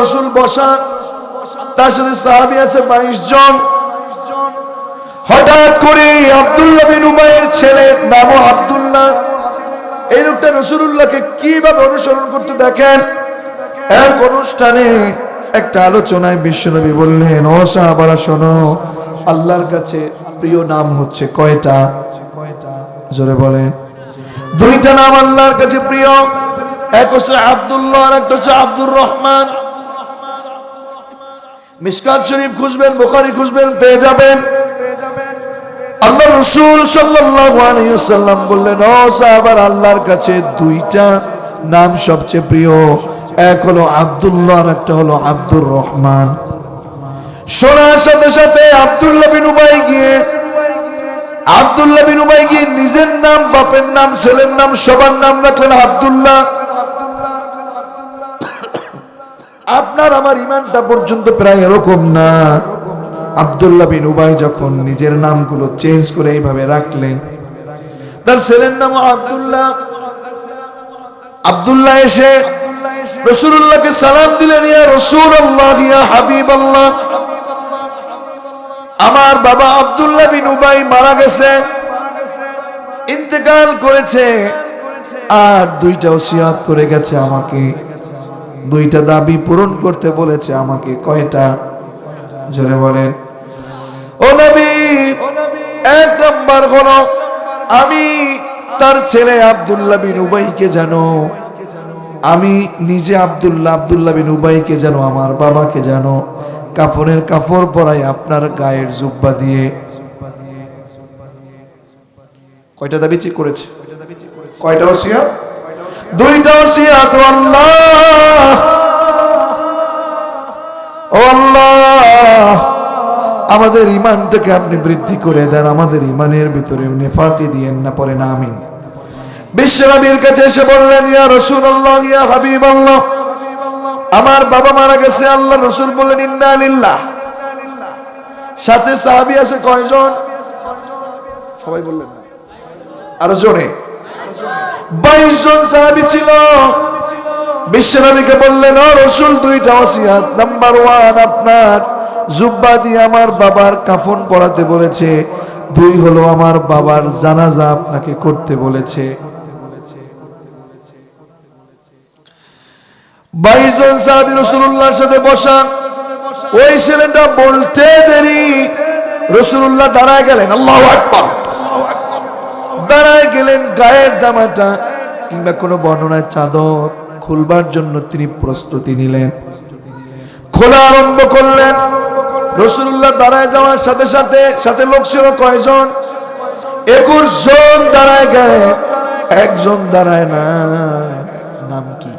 রসুল বসা, তার সাথে সাহাবি আছে বাইশ জন। হঠাৎ করে আব্দুল্লাহ বিন উবাইয়ের ছেলে নাম আব্দুল্লাহ। এই লোকটা রসুল্লাহকে কীভাবে অনুসরণ করতে দেখেন? এক অনুষ্ঠানে একটা আলোচনায় বিশ্বনবী বললেন, ও সাহাবারা, শোনো, আল্লাহর কাছে প্রিয় নাম হচ্ছে কয়টা? জোরে বলেন, দুইটা নাম আল্লাহর কাছে প্রিয়, এক হচ্ছে আব্দুল্লাহ আর একটা হচ্ছে আব্দুর রহমান। মিসকাত শরীফ খুঁজবেন, বোখারি খুঁজবেন, পেয়ে যাবেন। আল্লাহ রসুল ওয়াসাল্লাম বললেন, ও সাহাবার, আল্লাহর কাছে দুইটা নাম সবচেয়ে প্রিয়। এক হলো আব্দুল্লাহ আর একটা হলো আব্দুর রহমান। শোনার সাথে সাথে আব্দুল্লাহ বিন উবাই গিয়ে বিন উবাই গিয়ে নিজের নাম, বাপের নাম, ছেলের নাম, সবার নাম রাখলেন আব্দুল্লাহ। আপনার আমার ইমানটা পর্যন্ত প্রায় এরকম না। আব্দুল্লাহ বিন উবাই যখন নিজের নামগুলো চেঞ্জ করে এইভাবে রাখলেন, তার ছেলের নাম আব্দুল্লাহ। আব্দুল্লাহ এসে রসুল্লাহকে সালাম দিলেন, ইয়া রসুল আল্লাহ ইয়া হাবিব আল্লাহ আমার বাবা আব্দুল্লাহ বিন উবাই মারা গেছে, ইন্তেকাল করেছে, আর দুইটা ওসিয়াত করে গেছে আমাকে। দুইটা দাবি পূরণ করতে বলেছে আমাকে। কয়টা? জোরে বলেন। ও নবী, এক নম্বর হলো, আমি তার ছেলে আব্দুল্লাহ বিন উবাইকে জানো। আমি নিজে আব্দুল্লাহ আব্দুল্লাহ বিন উবাইকে জানো, আমার বাবাকে জানো। কাফনের কাপড় পরাই আপনার গায়ের জুব্বা দিয়ে। কয়টা দাবি চেক করেছে? কয়টা ওসিয়া দুইটা ওসিয়া তো আল্লাহ। ও আল্লাহ, আমাদের ইমানটাকে আপনি বৃদ্ধি করে দেন, আমাদের ইমানের ভিতরে নেফাকে দিয়েন না পরে না আমিন। বিশ্বনবীর কাছে এসে বললেন, ইয়া রাসূলুল্লাহ, ইয়া হাবিবাল্লাহ। আমার বাবা মারা গেছে আল্লাহ রসুল বললেন, ইন্না লিল্লাহ। সাথে সাহাবী আছে কয়জন? সবাই বললেন আরও জনে বাইশ জন সাহাবী ছিল। বিশ্বনবীকে বললেন, ও রসুল, দুইটা ওসিয়াত নাম্বার ওয়ান আপনার জুব্বা দিয়ে আমার বাবার কাফন পরাতে বলেছে। দুই হলো আমার বাবার জানাজা আপনাকে করতে বলেছে। বাইশ জন সাহাবি রসুল্লাহর সাথে বসা। ওই ছেলেটা বলতে দেরি। রসুল্লাহ দাঁড়ায় গেলেন, আল্লাহ আকবর। দাঁড়ায় গেলেন গায়ের জামাটা কিংবা কোনো বর্ণনায় চাদর খুলবার জন্য তিনি প্রস্তুতি নিলেন। খোলা আরম্ভ করলেন। রসুল্লাহ দাঁড়ায় যাওয়ার সাথে সাথে সাথে লোক ছিল কয়জন? একুশ জন দাঁড়ায় গেলেন। একজন দাঁড়ায় না। নাম কি?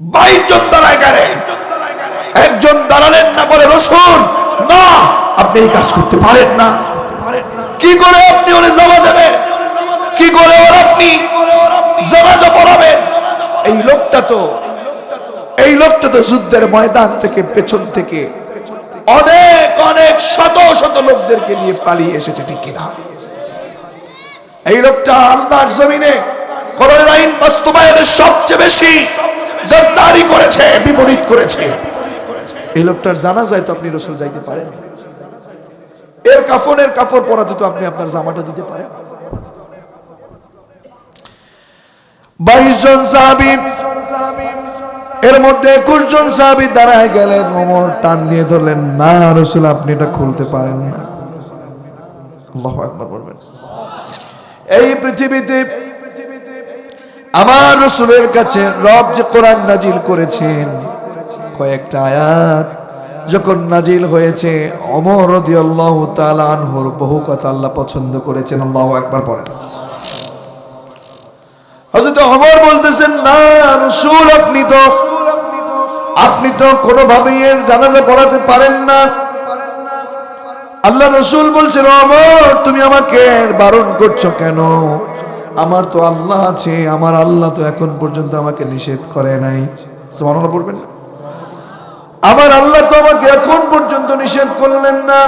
বাইশ জন দাঁড়ায় গেলেন। একজন দাঁড়ালেন না বলে রসুন না। আপনি এই কাজ করতে পারেন না। কি করে আপনি ওরে জমা দেবেন? কি করে ওর আপনি জানাজা পড়াবেন এই লোকটা তো এই লোকটা তো যুদ্ধের ময়দান থেকে, পেছন থেকে অনেক অনেক, শত শত লোকদেরকে নিয়ে পালিয়ে এসেছে, ঠিক কিনা? এই লোকটা আল্লাহর জমিনে করোনার আইন বাস্তবায়নের সবচেয়ে বেশি গদ্দারি করেছে, বিপরীত করেছে। এই লোকটার জানা যায় তো আপনি রসুল যাইতে পারেন। এর কাফনের কাপড় পরাতে তো আপনি আপনার জামাটা দিতে পারেন। বাইশ জন সাহাবি, এর মধ্যে একুশ জন সাহাবি দাঁড়ায় গেলেন টান দিয়ে ধরলেন, না রসুল, আপনি এটা খুলতে পারেন না। আল্লাহ একবার বলবেন। এই পৃথিবীতে আমার রসুলের কাছে রব যে কোরআন নাজিল করেছেন, কয়েকটা আয়াত যখন নাজিল হয়েছে অমর রাদিয়াল্লাহু তাআলা আনহুর বহু কথা আল্লাহ পছন্দ করেছেন, আল্লাহু আকবার পড়েন হযরত ওমর বলতেছেন, না রাসূল, আপনি তো আপনি তো কোনোভাবেই এর জানাজা পড়াতে পারেন না। আল্লাহ রসুল বলছেন অমর তুমি আমাকে বারণ করছ কেন? আমার তো আল্লাহ আছে, আমার আল্লাহ তো এখন পর্যন্ত আমাকে নিষেধ করে নাই। সুবহানাল্লাহ পড়বেন না? আমার আল্লাহ তো আমাকে এখন পর্যন্ত নিষেধ করলেন না।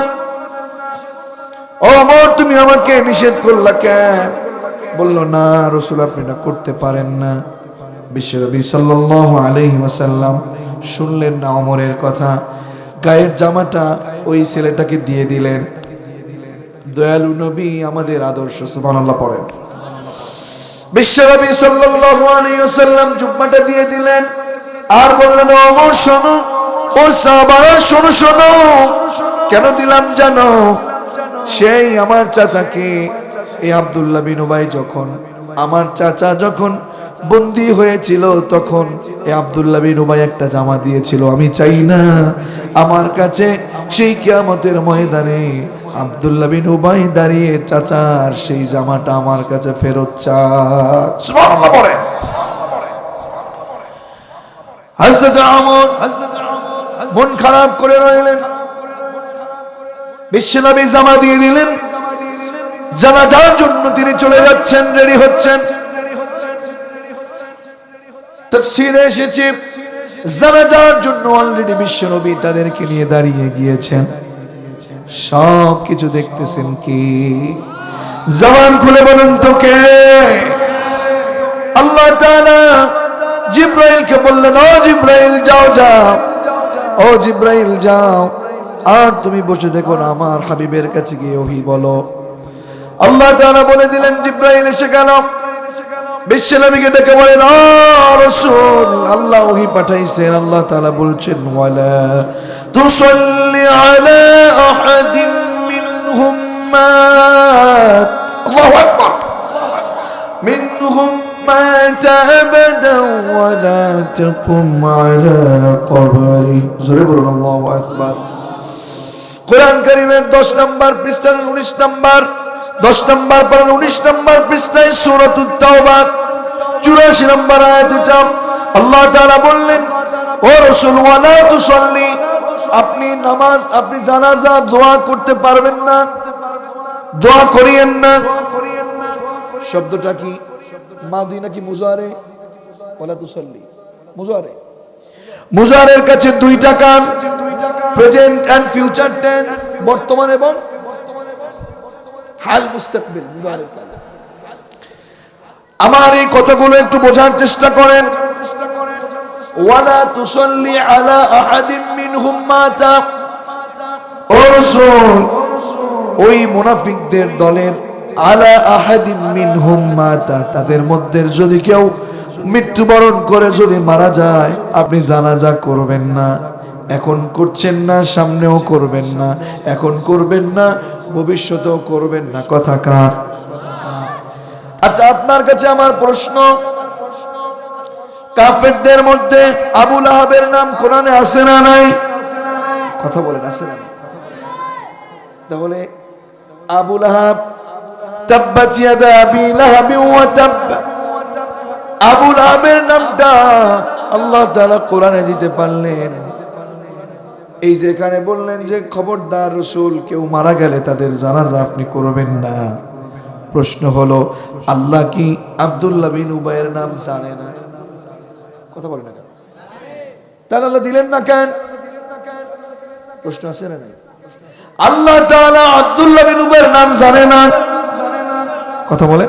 ও অমর তুমি আমাকে নিষেধ করলা কেন? বলল, না রসুল, আপনি না করতে পারেন না। বিশ্বনবী সাল্লাল্লাহু আলাইহি ওয়াসাল্লাম শুনলেন না ওমরের কথা। গায়ের জামাটা ওই ছেলেটাকে দিয়ে দিলেন। দয়ালু নবী আমাদের আদর্শ, সুবহানাল্লাহ, পড়েন। বিশ্বনবী সাল্লাল্লাহু আলাইহি ওয়াসাল্লাম জুব্বাটা দিয়ে দিলেন। আর বললেন ওমর শোনো ও সাহাবারা শোনো শোনো। কেন দিলাম জানো? সেই আমার চাচাকে এই আব্দুল্লাহ বিনুবাই যখন আমার চাচা যখন বন্দি হয়েছিল তখন এই আব্দুল্লাহ বিনুবাই একটা জামা দিয়েছিল আমি চাই না আমার কাছে সেই কিয়ামতের ময়দানে আব্দুল্লাহ বিন উবাই দাঁড়িয়ে চাচার সেই জামাটা আমার কাছে ফেরত চা সুবহানাল্লাহ পড়েন হযরত আমর মন খারাপ করে রইলেন। বিশ্বনবী জামা দিয়ে দিলেন। জানাজার জন্য তিনি চলে যাচ্ছেন, রেডি হচ্ছেন। তাফসীরে এসেছে। জন্য অলরেডি বিশ্বনবী তাদেরকে নিয়ে দাঁড়িয়ে গিয়েছেন। সব কিছু দেখতেছেন কি? জবান খুলে বলুন তো কে? আল্লাহ জিব্রাইলকে বললেন, ও জিব্রাইল, যাও যাও। ও জিব্রাইল, যাও। আর তুমি বসে দেখো না, আমার হাবিবের কাছে গিয়ে ওহি বলো। আল্লাহ তারা বলে দিলেন, জিব্রাইল এসে গেল। বিশ্বনবীকে ডেকে বলেন রসুল। আল্লাহ ওহি পাঠাইছেন। আল্লাহ তারা বলছেন, ওয়ালা তুসল্লি আলা تقم على قبره জোরে বলুন আল্লাহু আকবার কোরআন কারীমের 10 নম্বর পৃষ্ঠার 19 নম্বর 10 নম্বর পর 19 নম্বর পৃষ্ঠায় সূরাতুত তাওবা 84 নম্বর আয়াত এটা আল্লাহ তাআলা বললেন ও রাসূল ওয়ালা তুসাল্লি আপনি নামাজ আপনি জানাজা দোয়া করতে পারবেন না দোয়া করিয়েন না শব্দটা কি মাদি নাকি মুজারে ওয়ালা তুসাল্লি মুজারে। মুজারের কাছে দুইটা কান প্রেজেন্ট এন্ড ফিউচার টেন্স বর্তমান এবং হাল মুস্তাকবিল, মুজারের কাছে। আমার এই কথাগুলো একটু বোঝার চেষ্টা করেন। ওয়ালা তুসাল্লি আলা আহাদিন মিনহুম মাতা। ও ওই মুনাফিকদের দলের আলা আহাদিন মিনহুম মাতা, তাদের মধ্যে যদি কেউ মৃত্যুবরণ করে যদি মারা যায়, আপনি জানাজা করবেন না। এখন করছেন না, সামনেও করবেন না। এখন করবেন না, ভবিষ্যতেও করবেন না। কথা কার? আচ্ছা আপনার কাছে আমার প্রশ্ন। কাফেরদের মধ্যে আবুল আহাবের নাম কোরআনে আছে না নাই? কথা বলেন, আছে না? তাহলে আবুল আহাব তাব্বাত ইয়াদা লাহাব ওয়া তাব আবু লাহাবের নামটা আল্লাহ তাআলা কোরআনে দিতে পারলেন। এই যেখানে বললেন যে, খবরদার রসুল, কেউ মারা গেলে তাদের জানাজা আপনি করবেন না। প্রশ্ন হলো, আল্লাহ কি আব্দুল্লাহ বিন উবাইয়ের নাম জানে না? কথা বলেন না কেন? তাহলে আল্লাহ দিলেন না কেন? প্রশ্ন আছে না আল্লাহ তাআলা আব্দুল্লাহ বিন উবাইয়ের নাম জানে না? কথা বলে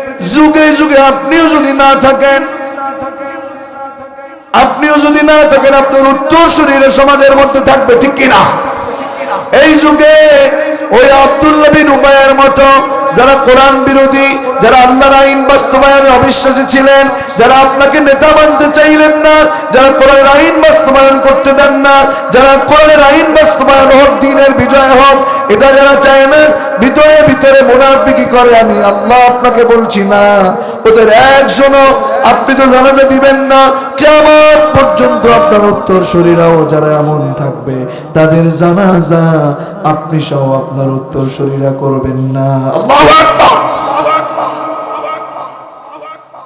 যুগে যুগে আপনিও যদি না থাকেন, আপনিও যদি না থাকেন, আপনার উত্তর শরীরে সমাজের মধ্যে থাকবে, ঠিক কিনা? এই যুগে ওই আব্দুল্লাহ বিন উবায়ের মতো যারা কোরআন বিরোধী, যারা আল্লাহর আইন বাস্তবায়নে অবিশ্বাসী ছিলেন, যারা আপনাকে নেতা মানতে চাইলেন না, যারা কোরআনের আইন বাস্তবায়ন করতে দেন না, যারা কোরআনের আইন বাস্তবায়ন হোক, দিনের বিজয় হোক, এটা যারা চায় না, ভিতরে ভিতরে মুনাফিকি করে, আমি আল্লাহ আপনাকে বলছি না, ওদের একজনও আপনি তো জানাতে দিবেন না কেমন পর্যন্ত আপনার উত্তর শরীরাও যারা এমন থাকবে, তাদের জানাজা আপনি সহ আপনার উত্তর শরীরা করবেন না।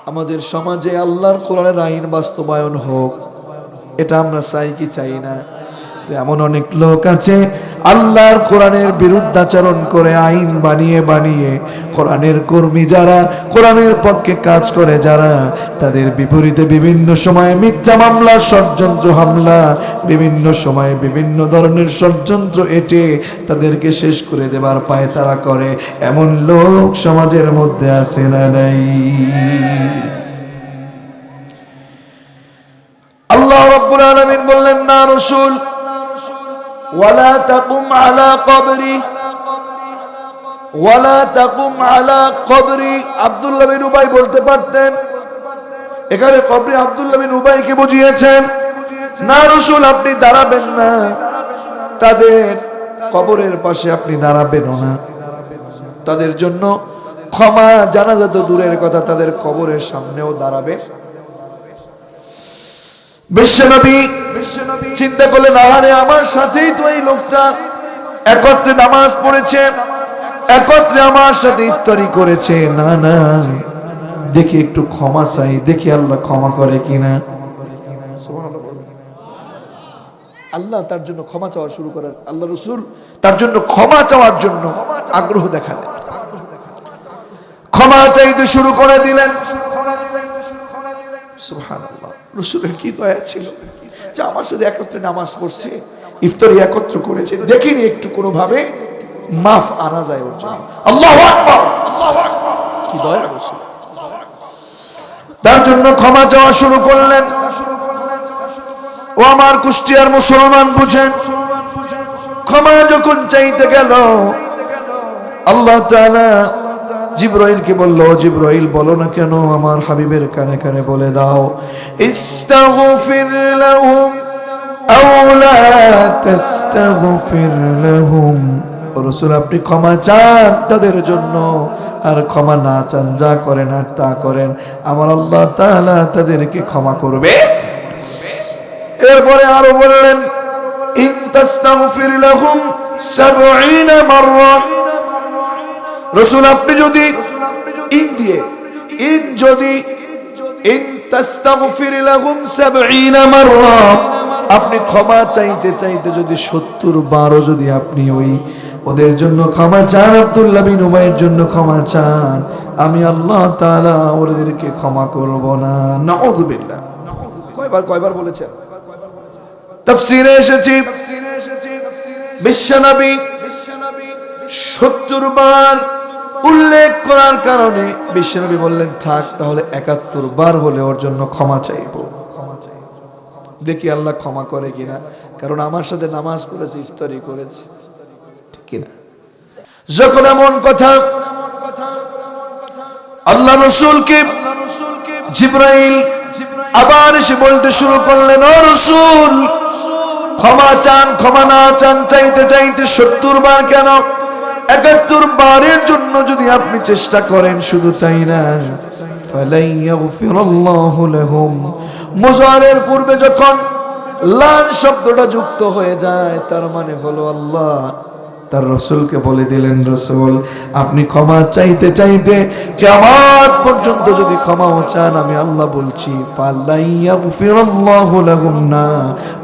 আমাদের সমাজে আল্লাহর কোরআনের আইন বাস্তবায়ন হোক এটা আমরা চাই কি চাই না। এমন অনেক লোক আছে, আল্লাহর কোরআনের বিরুদ্ধাচরণ করে আইন বানিয়ে বানিয়ে কোরআনের কর্মী যারা কোরআনের পক্ষে কাজ করে যারা, তাদের বিপরীতে বিভিন্ন সময়ে মিথ্যা মামলা, ষড়যন্ত্র হামলা, বিভিন্ন সময়ে বিভিন্ন ধরনের ষড়যন্ত্র এটে তাদেরকে শেষ করে দেবার পায় তারা করে। এমন লোক সমাজের মধ্যে আছে না নাই? আল্লাহ রাব্বুল আলামিন বললেন, না রাসূল ওয়ালা তাকুম আলা কবরি। ওয়ালা তাকুম আলা কবরি। আব্দুল্লাহ বিন উবাই বলতে পারতেন, এখানে কবরি আব্দুল্লাহ বিন উবাইকে বুঝিয়েছেন, না রাসূল, আপনি দাঁড়াবেন না। তাদের কবরের পাশে আপনি দাঁড়াবেন না। তাদের জন্য ক্ষমা, জানাজা তো দূরের কথা, তাদের কবরের সামনেও দাঁড়াবে। বিশ্বনবী চিন্তা করলেন আহারে আমার সাথেই তো এই লোকটা একত্রে নামাজ পড়েছে একত্রে আমার সাথে ইফতারি করেছে। না না দেখি একটু ক্ষমা চাই দেখি আল্লাহ ক্ষমা করে কিনা। আল্লাহ তার জন্য ক্ষমা চাওয়া শুরু করেন। আল্লাহ রসুল তার জন্য ক্ষমা চাওয়ার জন্য আগ্রহ দেখালেন। ক্ষমা চাইতে শুরু করে দিলেন। আমার একত্রে নামাজ পড়ছে একত্র দেখিনি একটু কোনো ভাবে মাফ আনা যায় তার জন্য ক্ষমা চাওয়া শুরু করলেন। ও আমার কুষ্টিয়ার মুসলমান বুঝেন, ক্ষমা যখন চাইতে গেল, আল্লাহ জিব্রাইলকে বলল জিব্রাইল, বলো না কেন আমার হাবিবের কানে কানে বলে দাও, ইস্তাগফির লাহুম আও লা তাস্তাগফির লাহুম। রাসূল, আপনি ক্ষমা চান তাদের জন্য, আর ক্ষমা না চান, যা করেন আর তা করেন, আমার আল্লাহ তাআলা তাদেরকে ক্ষমা করবে। এরপরে আরও বললেন, ইন তাস্তাগফির লাহুম 70 মাররা। রসুল, আপনি যদি ইন দিয়ে, ইন যদি ইন তাস্তাগফির লাহুম 70 মাররা, আপনি ক্ষমা চাইতে চাইতে যদি 70 বারও যদি আপনি ওই ওদের জন্য ক্ষমা চান, আব্দুল্লাহ বিন উমাইয়ের জন্য ক্ষমা চান, আমি আল্লাহ তাআলা ওদেরকে ক্ষমা করব না। নাউযুবিল্লাহ কয়বার কয়বার বলেছেন? তাফসীরে এসেছি। বিশ্বনবী সত্তর বার উল্লেখ করার কারণে বিশ্বনবী বললেন, থাক, তাহলে একাত্তর বার হলে ওর জন্য ক্ষমা চাইব। দেখি আল্লাহ ক্ষমা করে কিনা। কারণ আমার সাথে নামাজ পড়েছে, ইফতারি করেছে। কিনা? যখন এমন কথা আল্লাহ রসুলকে জিব্রাইল আবার এসে বলতে শুরু করলেন, ও রসুল, ক্ষমা চান, ক্ষমা না চান, চাইতে চাইতে সত্তর বার কেন একাত্তর বারের জন্য যদি আপনি চেষ্টা করেন, শুধু তাই না। মোজারের পূর্বে যখন লাল শব্দটা যুক্ত হয়ে যায়, তার মানে হলো আল্লাহ। তার রসুলকে বলে দিলেন, রসুল, আপনি ক্ষমা চাইতে চাইতে কেমন পর্যন্ত যদি ক্ষমাও চান, আমি আল্লাহ বলছি না।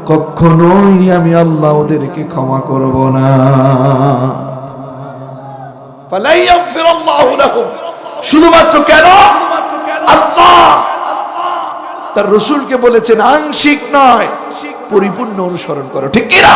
কখনোই আমি আল্লাহ ওদেরকে ক্ষমা করব না। শুধুমাত্র কেন? আল্লাহ তার রসুলকে বলেছেন আংশিক নয় পরিপূর্ণ অনুসরণ করো। ঠিক কিনা